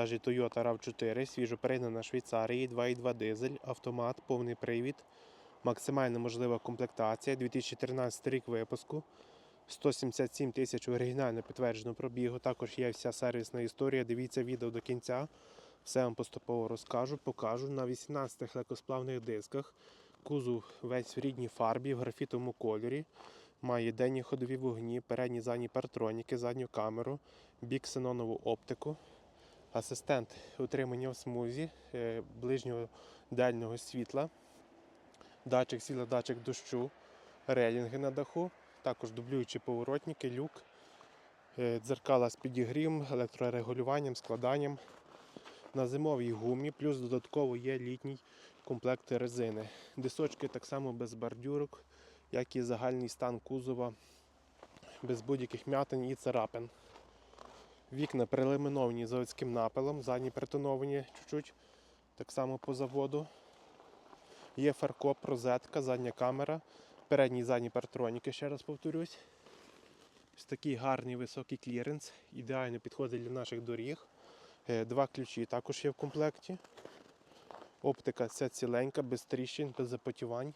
Toyota RAV4, свіжо перегнана Швейцарії, 2.2 дизель, автомат, повний привід, максимально можлива комплектація, 2013 рік випуску, 177 тисяч оригінально підтверджено пробігу. Також є вся сервісна історія. Дивіться відео до кінця. Все вам поступово розкажу, покажу. На 18 легкосплавних дисках. Кузов весь в рідній фарбі, в графітовому кольорі. Має денні ходові вогні, передні задні партроніки, задню камеру, бік ксенонову оптику, асистент утримання в смузі, е, ближнього дальнього світла, датчик світла, датчик дощу, релінги на даху, також дублюючі поворотники, люк, е, дзеркала з підігрівом, електрорегулюванням, складанням. На зимовій гумі, плюс додатково є літній комплект резини. Дисочки так само без бордюрок, як і загальний стан кузова, без будь-яких м'ятин і царапин. Вікна прелиміновані заводським напилом, задні притоновані чуть-чуть, так само по заводу. Є фаркоп, розетка, задня камера, передні і задні партроніки, ще раз повторюсь. Ось такий гарний високий кліренс, ідеально підходить для наших доріг. Е, Два ключі також є в комплекті. Оптика вся ціленька, без тріщин, без запотівань.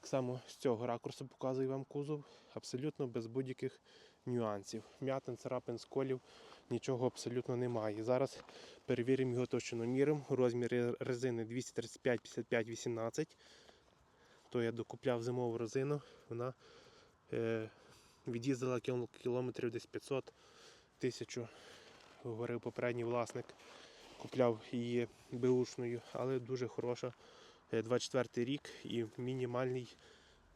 Так само з цього ракурсу показую вам кузов, абсолютно без будь-яких нюансів. М'ятин, царапин, сколів, нічого абсолютно немає. Зараз перевіримо його точноміром. Розмір резини 235 55 18 То я докупляв зимову резину, вона е, від'їздила кілометрів десь 500 тисячу, говорив попередній власник. Купляв її беушною, але дуже хороша. Е, 24 рік і мінімальний,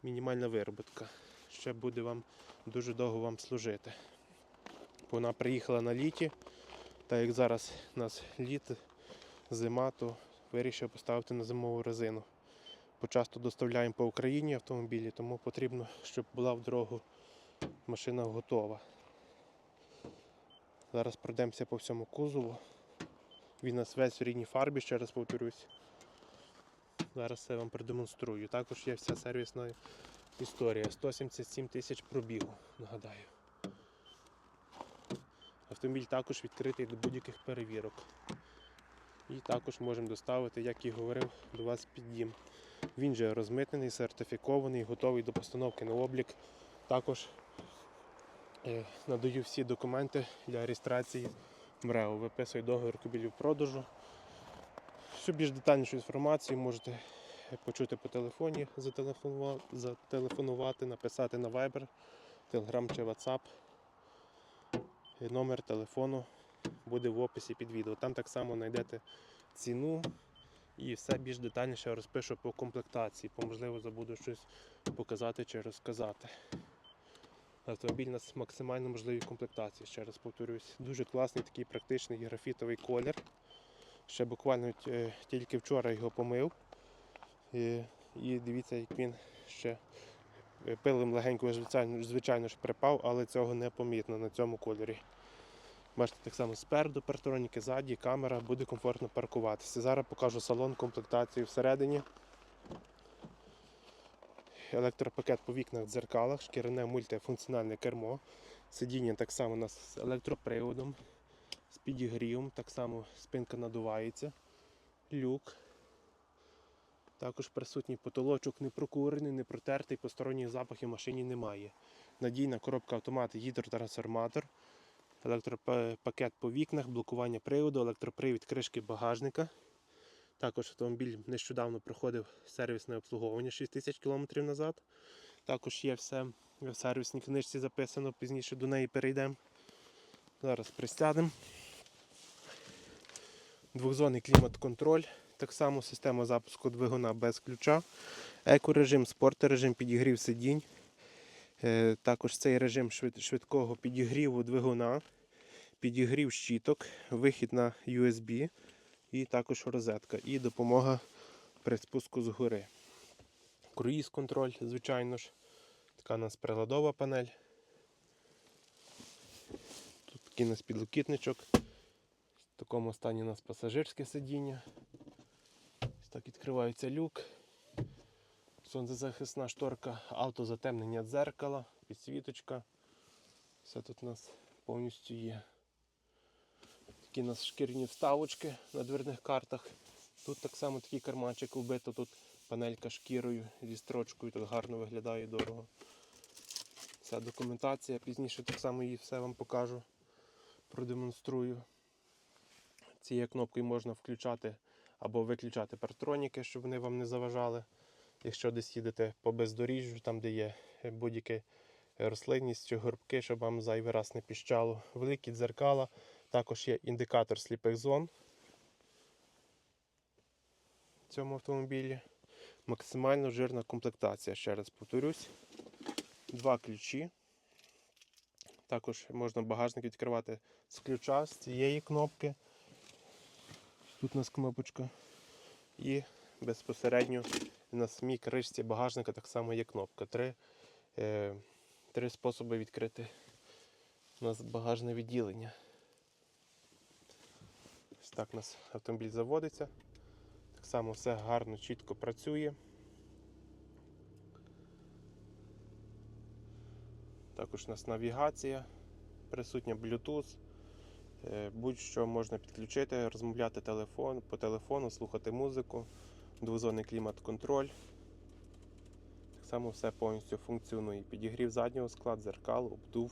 мінімальна вироботка. Ще буде вам дуже довго вам служити. Вона приїхала на літі, так як зараз у нас літ, зима, то вирішив поставити на зимову резину. Бо часто доставляємо по Україні автомобілі, тому потрібно, щоб була в дорогу машина готова. Зараз пройдемося по всьому кузову. Він у нас весь в рідній фарбі, ще раз повторюсь. Зараз це вам продемонструю. Також є вся сервісна історія. 177 тисяч пробігу, нагадаю. Автомобіль також відкритий до будь-яких перевірок. І також можемо доставити, як і говорив, до вас під. Він же розмитнений, сертифікований, готовий до постановки на облік. Також е, надаю всі документи для реєстрації МРЕО. Виписую договір купівлі-продажу. Всю більш детальнішу інформацію можете почути по телефоні, зателефонувати, написати на Viber, Telegram чи WhatsApp. Номер телефону буде в описі під відео. Там так само знайдете ціну і все більш детальніше розпишу по комплектації, по можливо забуду щось показати чи розказати. Автомобіль у нас максимально можливі комплектації, ще раз повторюсь. Дуже класний такий практичний графітовий колір. Ще буквально е, тільки вчора його помив. І, і дивіться, як він ще е, пилим легенько, звичайно, звичайно ж припав, але цього не помітно на цьому кольорі. Бачите, так само спереду партроніки, ззаді, камера, буде комфортно паркуватися. Зараз покажу салон, комплектацію всередині. Електропакет по вікнах, дзеркалах, шкіряне мультифункціональне кермо. Сидіння так само у нас з електроприводом, з підігрівом, так само спинка надувається, люк. Також присутній потолочок не прокурений, не протертий, посторонніх запахів в машині немає. Надійна коробка автомат, гідротрансформатор, електропакет по вікнах, блокування приводу, електропривід кришки багажника. Також автомобіль нещодавно проходив сервісне обслуговування 6 тисяч км назад. Також є все в сервісній книжці записано, пізніше до неї перейдемо. Зараз пристядемо. Двохзонний клімат-контроль. Так само система запуску двигуна без ключа. Екорежим, спортрежим, підігрів сидінь. Е, Також цей режим швидкого підігріву двигуна, підігрів щіток, вихід на USB і також розетка. І допомога при спуску згори. Круїз контроль, звичайно ж. Така у нас приладова панель. Тут такий у нас підлокітничок. В такому стані у нас пасажирське сидіння. Так відкривається люк. Сонцезахисна шторка, автозатемнення дзеркала, підсвіточка. Все тут у нас повністю є. Такі у нас шкірні вставочки на дверних картах. Тут так само такий карманчик вбито, тут панелька шкірою зі строчкою, тут гарно виглядає дорого. Ця документація, пізніше так само її все вам покажу, продемонструю. Цією кнопкою можна включати або виключати партроніки, щоб вони вам не заважали. Якщо десь їдете по бездоріжжю, там де є будь-яка рослинність чи горбки, щоб вам зайвий раз не піщало. Великі дзеркала, також є індикатор сліпих зон в цьому автомобілі. Максимально жирна комплектація, ще раз повторюсь. Два ключі. Також можна багажник відкривати з ключа, з цієї кнопки. Тут у нас кнопочка. І безпосередньо на самій кришці багажника так само є кнопка. Три, е, три способи відкрити у нас багажне відділення. Ось так у нас автомобіль заводиться. Так само все гарно, чітко працює. Також у нас навігація, присутня Bluetooth. Е, Будь-що можна підключити, розмовляти телефон, по телефону, слухати музику, двозонний клімат-контроль. Так само все повністю функціонує. Підігрів заднього скла, дзеркал, обдув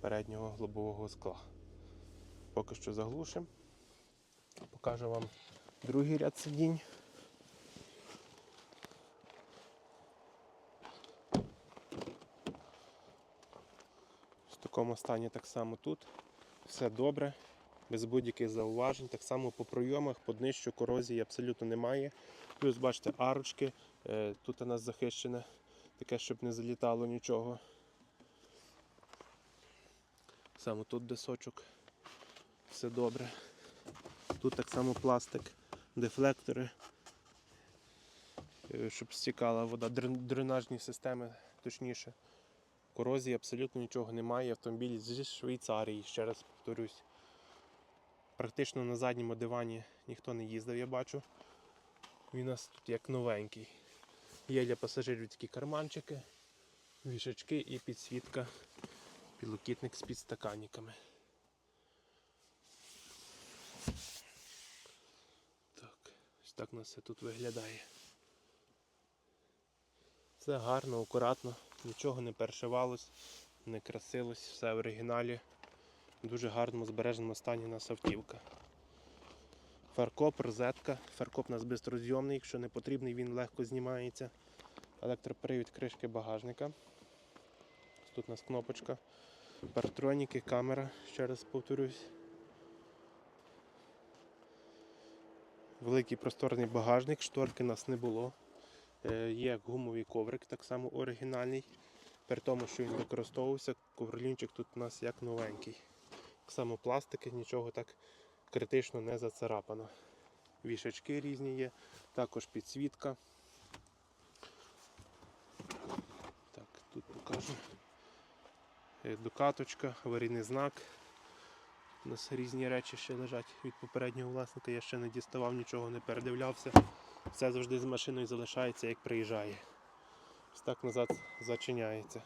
переднього лобового скла. Поки що заглушимо. Покажу вам другий ряд сидінь. В такому стані так само тут. Все добре, без будь-яких зауважень. Так само по пройомах, по днищу корозії абсолютно немає. Плюс, бачите, арочки. Е, Тут у нас захищене, таке, щоб не залітало нічого. Саме тут десочок. Все добре. Тут так само пластик, дефлектори, е, щоб стікала вода, дренажні системи, точніше. Корозії абсолютно нічого немає. Автомобіль зі Швейцарії, ще раз повторюсь. Практично на задньому дивані ніхто не їздив, я бачу. Він у нас тут як новенький. Є для пасажирів такі карманчики, вішачки і підсвітка, підлокітник з підстаканниками. Так, ось так у нас все тут виглядає. Все гарно, акуратно, нічого не перешивалось, не красилось, все в оригіналі. Дуже гарному збереженому стані нас автівка. Фаркоп, розетка. Фаркоп у нас безрозйомний, якщо не потрібний, він легко знімається. Електропривід кришки багажника. Тут у нас кнопочка. Партроніки, камера, ще раз повторюсь. Великий просторний багажник, шторки у нас не було. Е, Є гумовий коврик, так само оригінальний. При тому, що він використовувався, ковролінчик тут у нас як новенький. Так само пластики, нічого так критично не зацарапано. Вішачки різні є, також підсвітка. Так, тут покажу. Е, Докаточка, аварійний знак. У нас різні речі ще лежать від попереднього власника. Я ще не діставав, нічого не передивлявся. Все завжди з машиною залишається, як приїжджає. Ось так назад зачиняється.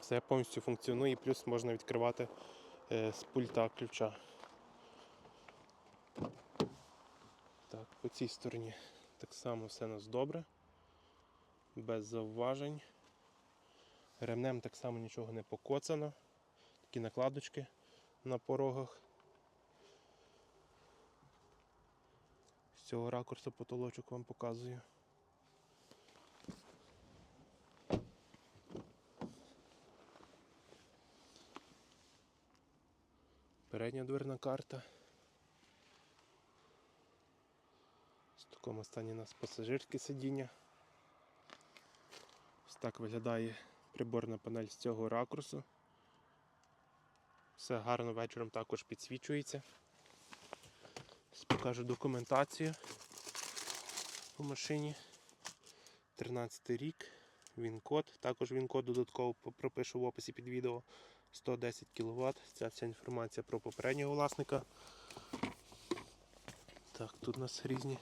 Все повністю функціонує, плюс можна відкривати е, з пульта ключа. Так, по цій стороні так само все у нас добре, без зауважень. Ремнем так само нічого не покоцано. Такі накладочки на порогах. Цього ракурсу потолочок вам показую. Передня дверна карта. В такому стані у нас пасажирське сидіння. Ось так виглядає приборна панель з цього ракурсу. Все гарно вечором також підсвічується. Покажу документацію по машині. 13 рік, він-код. Також він-код додатково пропишу в описі під відео. 110 кВт. Ця вся інформація про попереднього власника. Так, тут у нас різні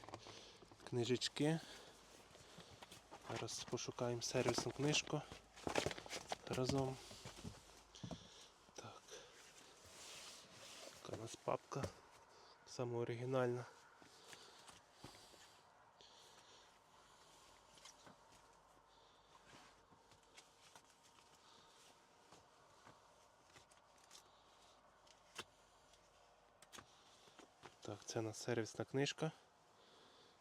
книжечки. Зараз пошукаємо сервісну книжку разом. Так. Така у нас папка. Саме оригінальна. Так, це у нас сервісна книжка.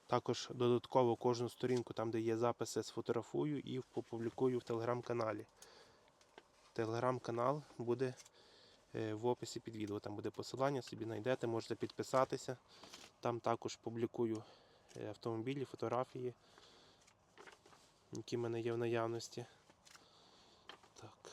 Також додатково кожну сторінку, там де є записи, сфотографую і опублікую в телеграм-каналі. Телеграм-канал буде в описі під відео. Там буде посилання, собі знайдете, можете підписатися. Там також публікую е, автомобілі, фотографії, які в мене є в наявності. Так.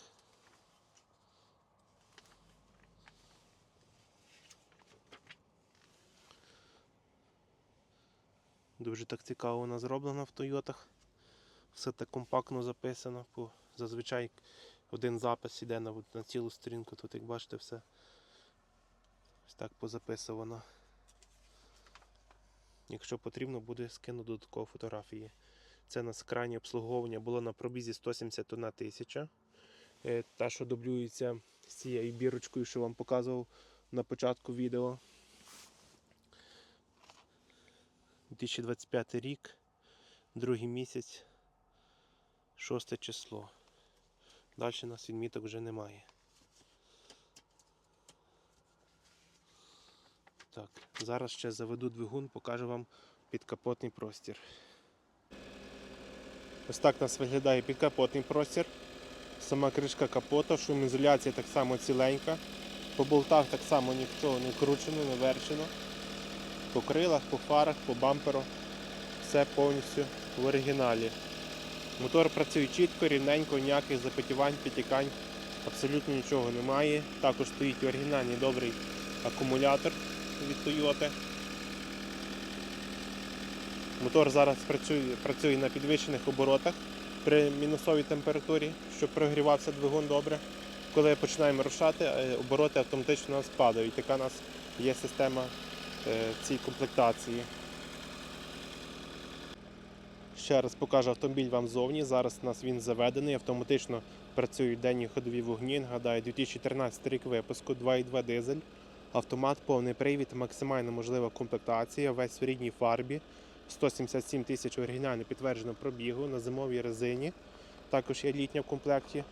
Дуже так цікаво вона зроблена в Тойотах. Все так компактно записано. Зазвичай один запис іде на, на цілу сторінку. Тут, як бачите, все ось так позаписувано. Якщо потрібно, буде скину додатково фотографії. Це у нас крайнє обслуговування було на пробізі 171 тисяча. Е, Та, що дублюється з цією бірочкою, що вам показував на початку відео. 2025 рік, другий місяць, шосте число. Далі нас відміток вже немає. Так, зараз ще заведу двигун, покажу вам підкапотний простір. Ось так у нас виглядає підкапотний простір. Сама кришка капота, шумоізоляція так само ціленька. По болтах так само нічого не вкручено, не вершено. По крилах, по фарах, по бамперу. Все повністю в оригіналі. Мотор працює чітко, рівненько, ніяких запотівань, підтікань, абсолютно нічого немає. Також стоїть оригінальний добрий акумулятор від Toyota. Мотор зараз працює, працює на підвищених оборотах при мінусовій температурі, щоб прогрівався двигун добре. Коли починаємо рушати, е, обороти автоматично у нас падають. Така у нас є система е, цій комплектації. Ще раз покажу автомобіль вам ззовні. Зараз у нас він заведений, автоматично працюють денні ходові вогні. Нагадаю, 2013 рік випуску, 2,2 дизель, автомат, повний привід, максимально можлива комплектація, весь в рідній фарбі. 177 тисяч оригінально підтверджено пробігу на зимовій резині. Також є літня в комплекті.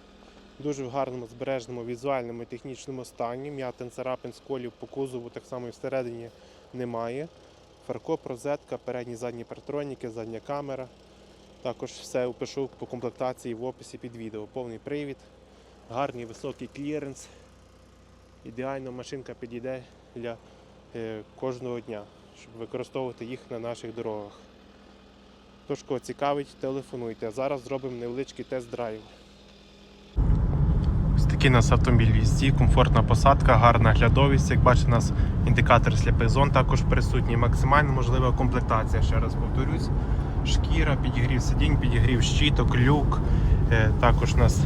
Дуже в гарному збережному візуальному і технічному стані. М'ятин, царапин, сколів по кузову так само і всередині немає. Фаркоп, розетка, передні задні партроніки, задня камера. Також все опишу по комплектації в описі під відео. Повний привід, гарний високий кліренс. Ідеально машинка підійде для е, кожного дня, щоб використовувати їх на наших дорогах. Тож, кого цікавить, телефонуйте. Зараз зробимо невеличкий тест-драйв. Такий у нас автомобіль в комфортна посадка, гарна глядовість. Як бачите, у нас індикатор сліпих зон також присутній. Максимально можлива комплектація, ще раз повторюсь. Шкіра, підігрів сидінь, підігрів щиток, люк. Е, Також у нас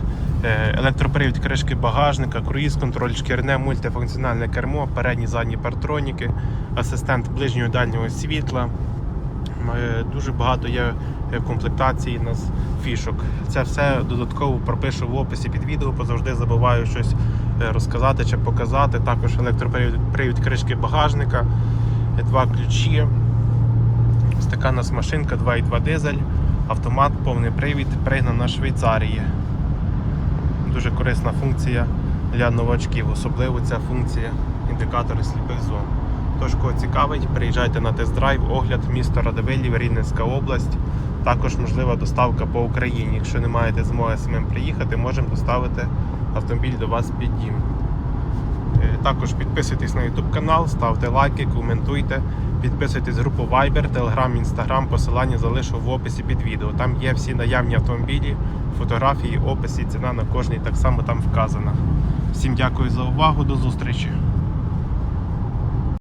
е, електропривід кришки багажника, круїз-контроль, шкірне мультифункціональне кермо, передні задні партроніки, асистент ближнього дальнього світла. Е, Дуже багато є е, комплектацій нас фішок. Це все додатково пропишу в описі під відео, бо завжди забуваю щось е, розказати чи показати. Також електропривід привід кришки багажника, е, два ключі. Ось така нас машинка 2,2 дизель, автомат, повний привід, пригнана Швейцарії. Дуже корисна функція для новачків, особливо ця функція індикатори сліпих зон. Тож, кого цікавить, приїжджайте на тест-драйв, огляд місто Радивилів, Рівненська область. Також можлива доставка по Україні. Якщо не маєте змоги самим приїхати, можемо доставити автомобіль до вас під дім. Е, Також підписуйтесь на YouTube канал, ставте лайки, коментуйте, підписуйтесь в групу Viber, Telegram, Instagram, посилання залишу в описі під відео. Там є всі наявні автомобілі, фотографії, описи, ціна на кожний так само там вказана. Всім дякую за увагу, до зустрічі!